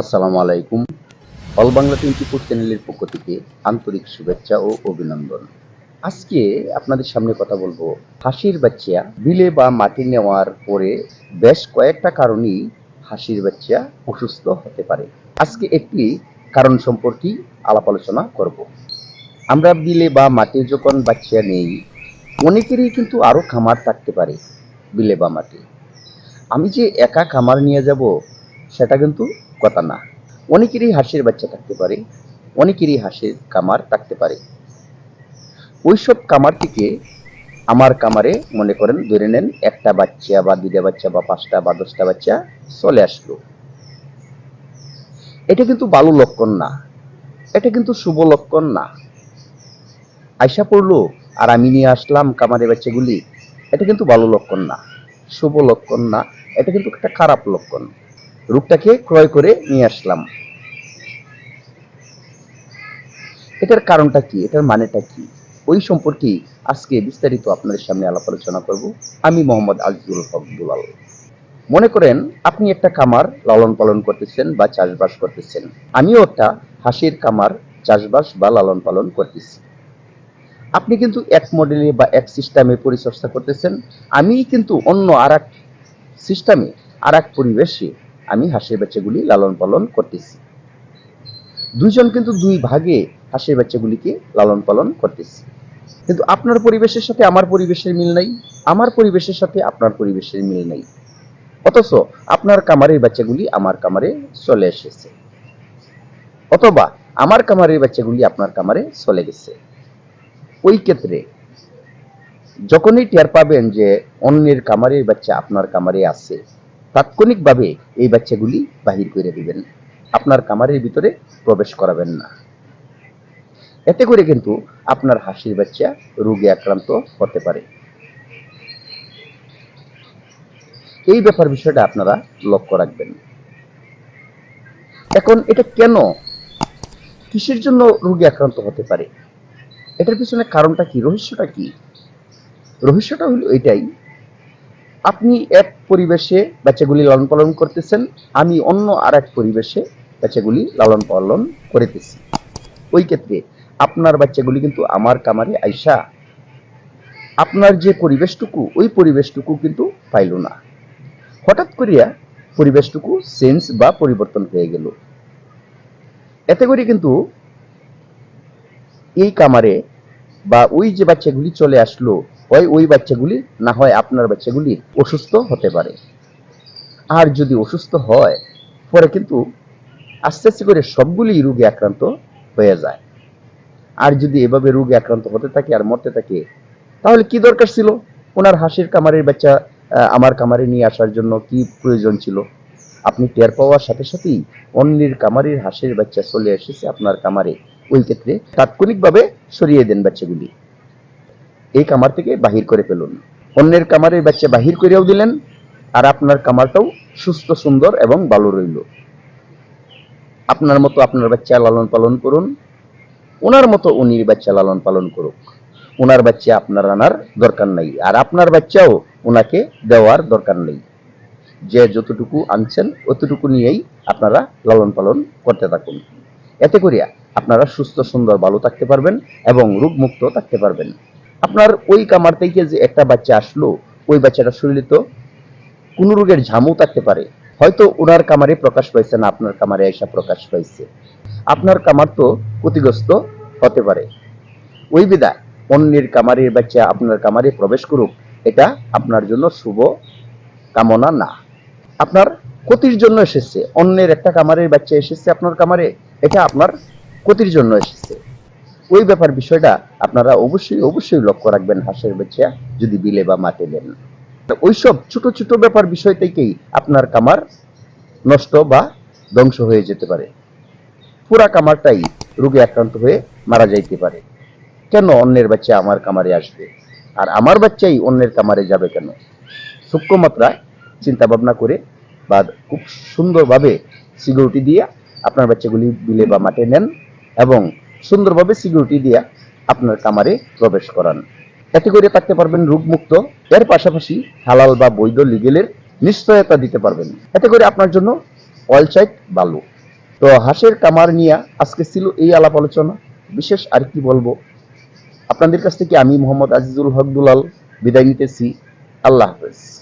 আসসালামু আলাইকুম। All Bangla twenty four চ্যানেলের পক্ষ থেকে আন্তরিক শুভেচ্ছা ও অভিনন্দন। আজকে আপনাদের সামনে কথা বলব হাসির বাচ্চা বিলে বা মাটি নেওয়ার পরে বেশ কয়েকটা কারণেই হাসির বাচ্চা অসুস্থ হতে পারে। আজকে একটি কারণ সম্পর্কে আলাপ আলোচনা করব। আমরা বিলে বা মাটি যখন বাচ্চা নেই, অনেকেরই কিন্তু আরও খামার থাকতে পারে বিলে বা মাটি। আমি যে একা খামার নিয়ে যাব, সেটা কিন্তু কথা না। অনেকেরই হাঁসের বাচ্চা থাকতে পারে, অনেকেরই হাঁসের কামার থাকতে পারে। ওইসব কামার থেকে আমার কামারে মনে করেন ধরে নেন একটা বাচ্চা বা দুইটা বাচ্চা বা পাঁচটা বা দশটা বাচ্চা চলে আসলো। এটা কিন্তু ভালো লক্ষণ না। এটা কিন্তু শুভ লক্ষণ না। আয়সা পড়ল, আর আমি নিয়ে আসলাম কামারে বাচ্চাগুলি। এটা কিন্তু ভালো লক্ষণ না। শুভ লক্ষণ না। এটা কিন্তু একটা খারাপ লক্ষণ। রূপটাকে ক্রয় করে নিয়ে আসলাম। এটার কারণটা কি? এটার মানেটা কি? ওই সম্পর্কে আজকে বিস্তারিত আপনাদের সামনে আলাপ আলোচনা করব। আমি মোহাম্মদ আজিজুল হক দুলাল। মনে করেন, আপনি একটা কামার লালন পালন করতেছেন বা চাষবাস করতেছেন। আমিও একটা হাসির কামার চাষবাস বা লালন পালন করতেছি। আপনি কিন্তু এক মডেলে বা এক সিস্টেমে পরিচর্যা করতেছেন। আমি কিন্তু অন্য আর এক সিস্টেমে আর এক পরিবেশে আমি হাঁসের বাচ্চাগুলি লালন পালন করতেছি। দুইজন কিন্তু দুই ভাগে হাঁসের বাচ্চাগুলিকে লালন পালন করতেছি। কিন্তু আপনার পরিবেশের সাথে আমার পরিবেশের মিল নাই, আমার পরিবেশের সাথে আপনার পরিবেশের মিল নাই। অথচ আপনার কামারের বাচ্চাগুলি আমার কামারে চলে এসেছে। অথবা আমার কামারের বাচ্চাগুলি আপনার কামারে চলে গেছে। ওই ক্ষেত্রে যখনই টের পাবেন যে অন্যের কামারের বাচ্চা আপনার কামারে আছে তাৎক্ষণিকভাবে এই বাচ্চাগুলি বাহির করে দিবেন, আপনার কামারের ভিতরে প্রবেশ করাবেন না। এতে করে কিন্তু আপনার হাসির বাচ্চা রোগে আক্রান্ত হতে পারে। এই ব্যাপার বিষয়টা আপনারা লক্ষ্য রাখবেন। এখন এটা কেন, কিসের জন্য রোগে আক্রান্ত হতে পারে? এটার পিছনে কারণটা কি, রহস্যটা কি? রহস্যটা হলো এটাই আপনি এক পরিবেশে বাচ্চাগুলি লালন পালন করতেছেন, আমি অন্য আর এক পরিবেশে বাচ্চাগুলি লালন পালন করিতেছি। ওই ক্ষেত্রে আপনার বাচ্চাগুলি কিন্তু আমার কামারে আইসা আপনার যে পরিবেশটুকু, ওই পরিবেশটুকু কিন্তু পাইল না। হঠাৎ করিয়া পরিবেশটুকু চেঞ্জ বা পরিবর্তন হয়ে গেল। এতে করে কিন্তু এই কামারে বা ওই যে বাচ্চাগুলি চলে আসলো হয় ওই বাচ্চাগুলি, না হয় আপনার বাচ্চাগুলি অসুস্থ হতে পারে। আর যদি অসুস্থ হয়, পরে কিন্তু আস্তে আস্তে করে সবগুলি রোগে আক্রান্ত হয়ে যায়। আর যদি এভাবে রোগে আক্রান্ত হতে থাকে আর মরতে থাকে, তাহলে কি দরকার ছিল? ওনার হাসির কামারের বাচ্চা আমার কামারে নিয়ে আসার জন্য কি প্রয়োজন ছিল? আপনি টের পাওয়ার সাথে সাথেই অন্যের কামারের হাঁসের বাচ্চা চলে এসেছে আপনার কামারে ওই ক্ষেত্রে তাৎক্ষণিকভাবে সরিয়ে দেন বাচ্চাগুলি। এই কামার থেকে বাহির করে ফেলুন। অন্যের কামারের বাচ্চা বাহির করেও দিলেন, আর আপনার কামারটাও সুস্থ, সুন্দর এবং ভালো রইল। আপনার মতো আপনার বাচ্চা লালন পালন করুন। ওনার মতো উনির বাচ্চা লালন পালন করুক। ওনার বাচ্চা আপনার আনার দরকার নাই, আর আপনার বাচ্চাও ওনাকে দেওয়ার দরকার নেই। যে যতটুকু আনছেন, অতটুকু নিয়েই আপনারা লালন পালন করতে থাকুন। এতে করিয়া আপনারা সুস্থ, সুন্দর, ভালো থাকতে পারবেন এবং রোগমুক্ত থাকতে পারবেন। আপনার ওই কামার থেকে যে একটা বাচ্চা আসলো, ওই বাচ্চাটা শরীরে তো কোনো রোগের ঝামু থাকতে পারে। হয়তো ওনার কামারে প্রকাশ পাইছে না, আপনার কামারে এসা প্রকাশ পাইছে। আপনার কামার তো ক্ষতিগ্রস্ত হতে পারে। ওই বিদায় অন্যের কামারের বাচ্চা আপনার কামারে প্রবেশ করুক, এটা আপনার জন্য শুভ কামনা না। আপনার ক্ষতির জন্য এসেছে, অন্যের একটা কামারের বাচ্চা এসেছে আপনার কামারে, এটা আপনার ক্ষতির জন্য এসেছে। ওই ব্যাপার বিষয়টা আপনারা অবশ্যই অবশ্যই লক্ষ্য রাখবেন হাঁসের বাচ্চা যদি বিলে বা মাঠে দেন ওইসব ছোট ছোট ব্যাপার বিষয় থেকেই আপনার কামার নষ্ট বা ধ্বংস হয়ে যেতে পারে। পুরা কামারটাই রোগে আক্রান্ত হয়ে মারা যাইতে পারে। কেন অন্যের বাচ্চা আমার কামারে আসবে? আর আমার বাচ্চাই অন্যের কামারে যাবে কেন? সূক্ষ্ম মাত্রায় চিন্তা ভাবনা করে বা খুব সুন্দরভাবে সিকিউরিটি দিয়ে আপনার বাচ্চাগুলি বিলে বা মাঠে নেন এবং সুন্দরভাবে সিকিউরিটি দিয়ে আপনার কামারে প্রবেশ করান। এতে করে থাকতে পারবেন রোগমুক্ত, এর পাশাপাশি হালাল বা বৈধ লিগেলের নিশ্চয়তা দিতে পারবেন। এতে করে আপনার জন্য অয়েল সাইট ভালো তো হাঁসের কামার নিয়ে আজকে ছিল এই আলাপ আলোচনা। বিশেষ আর কি বলব? আপনাদের কাছ থেকে আমি মোহাম্মদ আজিজুল হক দুলাল বিদায় নিতেছি। আল্লাহ হাফেজ।